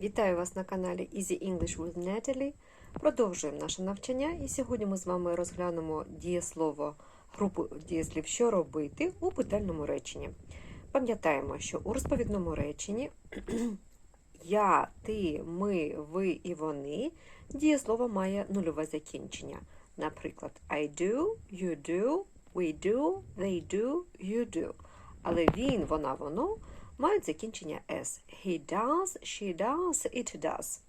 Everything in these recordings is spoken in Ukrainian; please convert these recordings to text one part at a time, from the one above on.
Вітаю вас на каналі Easy English with Natalie. Продовжуємо наше навчання, і сьогодні ми з вами розглянемо дієслово групу дієслів, що робити у питальному реченні. Пам'ятаємо, що у розповідному реченні я, ти, ми, ви і вони дієслово має нульове закінчення. Наприклад, I do, you do, we do, they do, you do. Але він, вона, воно мають закінчення S. He does, she does, it does.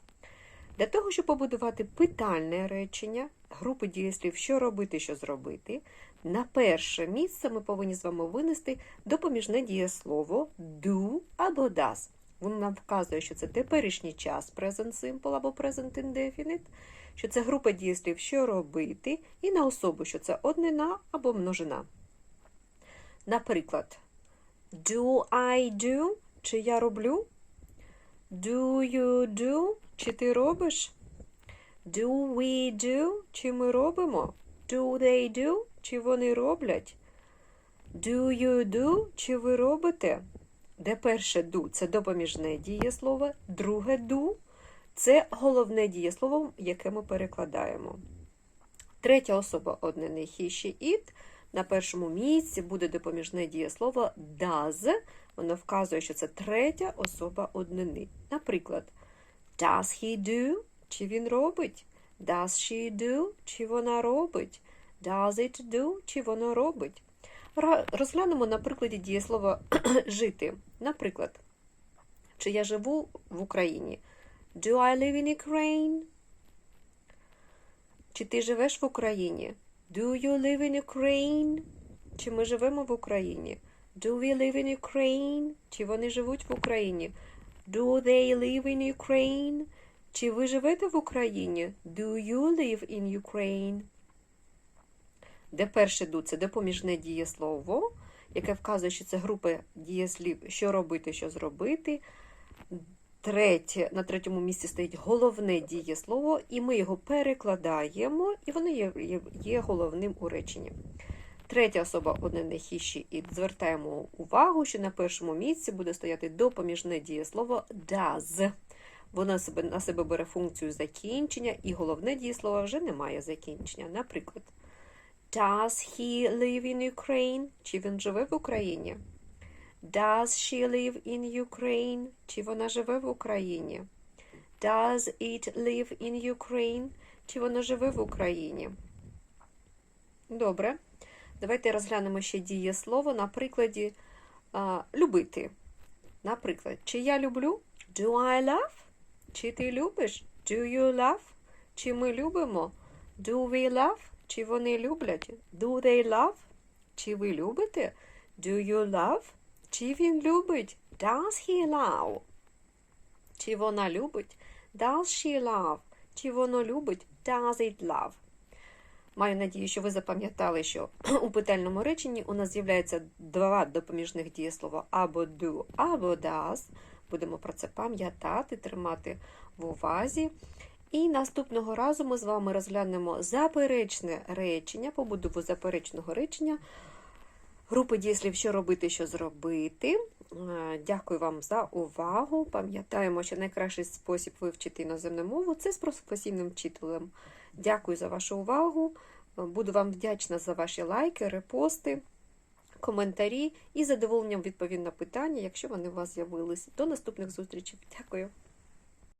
Для того, щоб побудувати питальне речення, групи дієслів, що робити, що зробити, на перше місце ми повинні з вами винести допоміжне дієслово do або does. Воно нам вказує, що це теперішній час present simple або present indefinite, що це група дієслів, що робити, і на особу, що це однина або множина. Наприклад, Do I do? Чи я роблю? Do you do? Чи ти робиш? Do we do? Чи ми робимо? Do they do? Чи вони роблять? Do you do? Чи ви робите? Де перше do це допоміжне дієслово, друге do це головне дієслово, яке ми перекладаємо. Третя особа однини he, it. На першому місці буде допоміжне дієслово does. Воно вказує, що це третя особа однини. Наприклад, does he do? Чи він робить? Does she do? Чи вона робить? Does it do? Чи воно робить? Розглянемо на прикладі дієслова жити. Наприклад, чи я живу в Україні? Do I live in Ukraine? Чи ти живеш в Україні? Do you live in Ukraine? Чи ми живемо в Україні? Do we live in Ukraine? Чи вони живуть в Україні? Do they live in Ukraine? Чи ви живете в Україні? Do you live in Ukraine? Де перше do – це допоміжне дієслово, яке вказує, що це група дієслів, що робити, що зробити. Третє, на третьому місці стоїть головне дієслово, і ми його перекладаємо, і воно є, є, є головним у реченні. Третя особа однини хіші, і звертаємо увагу, що на першому місці буде стояти допоміжне дієслово does. Воно себе, на себе бере функцію закінчення, і головне дієслово вже не має закінчення. Наприклад, Does he live in Ukraine? Чи він живе в Україні? Does she live in Ukraine? Чи вона живе в Україні? Does it live in Ukraine? Чи вона живе в Україні? Добре. Давайте розглянемо ще дієслово на прикладі а, любити. Наприклад, чи я люблю? Do I love? Чи ти любиш? Do you love? Чи ми любимо? Do we love? Чи вони люблять? Do they love? Чи ви любите? Do you love? Чи він любить? Does he love? Чи вона любить? Does she love? Чи воно любить? Does it love? Маю надію, що ви запам'ятали, що у питальному реченні у нас з'являється два допоміжних дієслова або do, або does. Будемо про це пам'ятати, тримати в увазі. І наступного разу ми з вами розглянемо заперечне речення, побудову заперечного речення, групи дієслів, що робити, що зробити. Дякую вам за увагу. Пам'ятаємо, що найкращий спосіб вивчити іноземну мову це з професійним вчителем. Дякую за вашу увагу. Буду вам вдячна за ваші лайки, репости, коментарі і задоволенням відповім на питання, якщо вони у вас з'явились. До наступних зустрічей. Дякую.